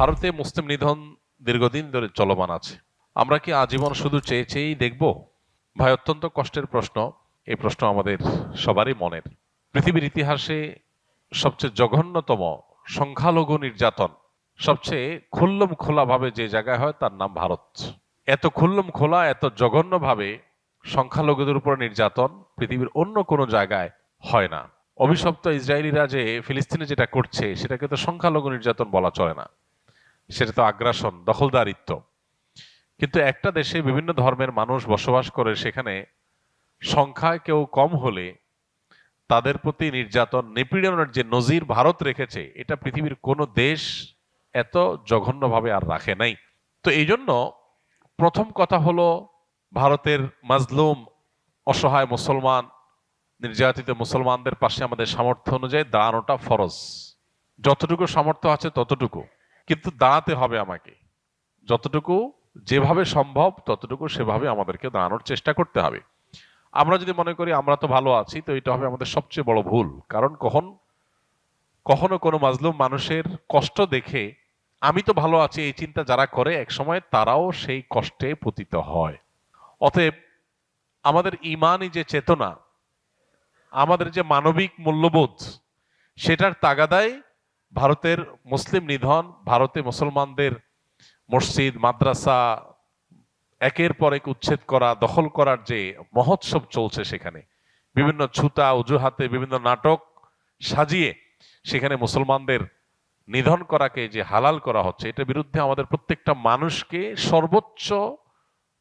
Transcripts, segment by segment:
ভারতে মুসলিম নিধন দীর্ঘদিন ধরে চলমান আছে। আমরা কি আজীবন শুধু চেয়ে চেয়েই দেখব? ভাই, অত্যন্ত কষ্টের প্রশ্ন। এই প্রশ্ন আমাদের সবারই মনের। পৃথিবীর ইতিহাসে সবচেয়ে জঘন্যতম সংখ্যালঘু নির্যাতন, সবচেয়ে খুল্লম খোলাভাবে যে জায়গায় হয় তার নাম ভারত। এত খুল্লম খোলা, এত জঘন্যভাবে সংখ্যালঘুদের উপর নির্যাতন পৃথিবীর অন্য কোনো জায়গায় হয় না। অভিশপ্ত ইসরায়েলিরা যে ফিলিস্তিনে যেটা করছে, সেটাকে তো সংখ্যালঘু নির্যাতন বলা চলে না। সেটা তো আগ্রাসন, দখলদারিত্ব। কিন্তু একটা দেশে বিভিন্ন ধর্মের মানুষ বসবাস করে, সেখানে সংখ্যায় কেউ কম হলে তাদের প্রতি নির্যাতন, নিপীড়নের যে নজির ভারত রেখেছে, এটা পৃথিবীর কোনো দেশ এত জঘন্যভাবে আর রাখে নাই। তো এই জন্য প্রথম কথা হলো ভারতের মাজলুম, অসহায় মুসলমান, নির্যাতিত মুসলমানদের পাশে আমাদের সামর্থ্য অনুযায়ী দাঁড়ানোটা ফরজ। যতটুকু সামর্থ্য আছে ততটুকু। কিন্তু দাঁড়াতে হবে আমাকে। যতটুকু যেভাবে সম্ভব, ততটুকু সেভাবে আমাদেরকে দাঁড়ানোর চেষ্টা করতে হবে। আমরা যদি মনে করি আমরা তো ভালো আছি, তো এটা হবে আমাদের সবচেয়ে বড় ভুল। কারণ কখন, কখনো কোনো মাজলুম মানুষের কষ্ট দেখে, আমি তো ভালো আছি, এই চিন্তা যারা করে একসময় তারাও সেই কষ্টে পতিত হয়। অতএব, আমাদের ইমানই যে চেতনা, আমাদের যে মানবিক মূল্যবোধ, সেটার তাগাদায় ভারতের মুসলিম নিধন, ভারতে মুসলমানদের মসজিদ, মাদ্রাসা, একের পর এক উচ্ছেদ করা, দখল করার যে মহোৎসব চলছে সেখানে, বিভিন্ন ছুতা, অজুহাতে বিভিন্ন নাটক সাজিয়ে সেখানে মুসলমানদের নিধন করাকে যে হালাল করা হচ্ছে, এটার বিরুদ্ধে আমাদের প্রত্যেকটা মানুষকে সর্বোচ্চ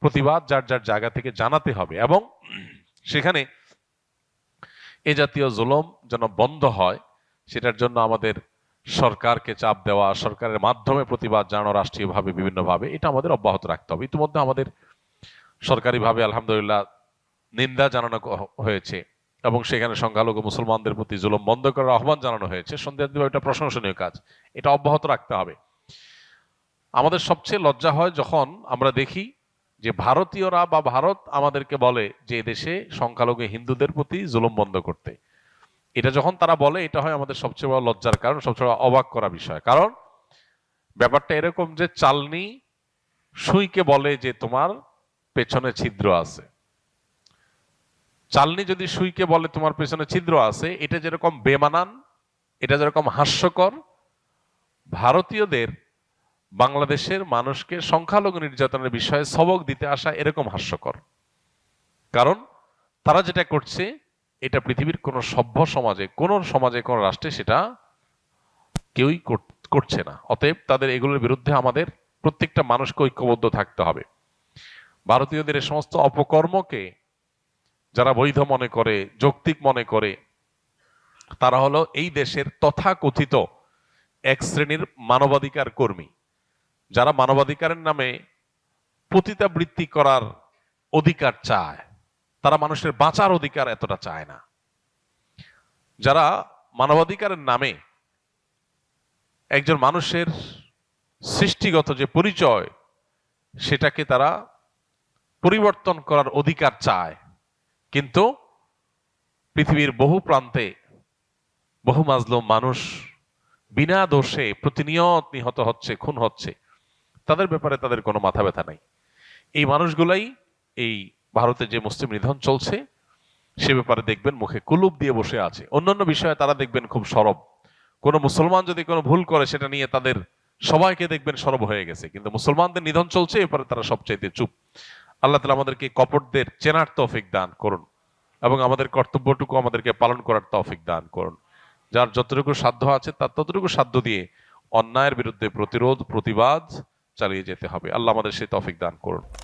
প্রতিবাদ যার যার জায়গা থেকে জানাতে হবে এবং সেখানে এ জাতীয় জুলম যেন বন্ধ হয়, সেটার জন্য আমাদের সরকারকে চাপ দেওয়া, সরকারের মাধ্যমে প্রতিবাদ জানানো রাষ্ট্রীয়ভাবে, বিভিন্নভাবে, এটা আমাদের অব্যাহত রাখতে হবে। ইতিমধ্যে আমাদের সরকারিভাবে আলহামদুলিল্লাহ নিন্দা জানানো হয়েছে এবং সেখানে সংখ্যালঘু মুসলমানদের প্রতি জুলম বন্ধ করার আহ্বান জানানো হয়েছে। সন্দেহ এটা প্রশংসনীয় কাজ। এটা অব্যাহত রাখতে হবে। আমাদের সবচেয়ে লজ্জা হয় যখন আমরা দেখি যে ভারতীয়রা বা ভারত আমাদেরকে বলে যে দেশে সংখ্যালঘু হিন্দুদের প্রতি জুলুম বন্ধ করতে। এটা যখন তারা বলে, এটা হয় আমাদের সবচেয়ে বড় লজ্জার কারণ, সবচেয়ে অবাক করা বিষয়। কারণ ব্যাপারটা এরকম যে চালনি সুইকে বলে যে তোমার পেছনে ছিদ্র আছে। চালনি যদি সুইকে বলে তোমার পেছনে ছিদ্র আছে, এটা যেরকম বেমানান, এটা যেরকম হাস্যকর, ভারতীয়দের বাংলাদেশের মানুষকে সংখ্যালঘু নির্যাতনের বিষয়ে সবক দিতে আসা এরকম হাস্যকর। কারণ তারা যেটা করছে এটা পৃথিবীর কোনো সভ্য সমাজে, কোন সমাজে, কোন রাষ্ট্রে সেটা কেউই কর- করছে না। অতএব তাদের এগুলোর বিরুদ্ধে আমাদের প্রত্যেকটা মানুষকে ঐক্যবদ্ধ থাকতে হবে। ভারতীয়দের এ সমস্ত অপকর্মকে যারা বৈধ মনে করে, যৌক্তিক মনে করে, তারা হলো এই দেশের তথাকথিত এক শ্রেণির মানবাধিকার কর্মী, যারা মানবাধিকারের নামে পতিতাবৃত্তি করার অধিকার চায়। তারা মানুষের বাঁচার অধিকার এতটা চায় না। যারা মানবাধিকারের নামে একজন মানুষের সৃষ্টিগত যে পরিচয়, সেটাকে তারা পরিবর্তন করার অধিকার চায়। কিন্তু পৃথিবীর বহু প্রান্তে বহু মাজলুম মানুষ বিনা দোষে প্রতিনিয়ত নিহত হচ্ছে, খুন হচ্ছে। তাদের ব্যাপারে তাদের কোনো মাথা ব্যথা নাই। এই মানুষগুলাই এই ভারতে যে মুসলিম নিধন চলছে, সে ব্যাপারে দেখবেন মুখে কুলুপ দিয়ে বসে আছে। অন্যান্য বিষয়ে তারা দেখবেন খুব সরব। কোন মুসলমান যদি কোনো ভুল করে, সেটা নিয়ে তাদের সবাইকে দেখবেন সরব হয়ে গেছে। কিন্তু মুসলমানদের নিধন চলছে এরপরে তারা সবচাইতে চুপ। আল্লাহ তালা আমাদেরকে কপটদের চেনার তৌফিক দান করুন এবং আমাদের কর্তব্যটুকু আমাদেরকে পালন করার তৌফিক দান করুন। যার যতটুকু সাধ্য আছে, তার ততটুকু সাধ্য দিয়ে অন্যায়ের বিরুদ্ধে প্রতিরোধ, প্রতিবাদ চালিয়ে যেতে হবে। আল্লাহ আমাদের সেই তৌফিক দান করুন।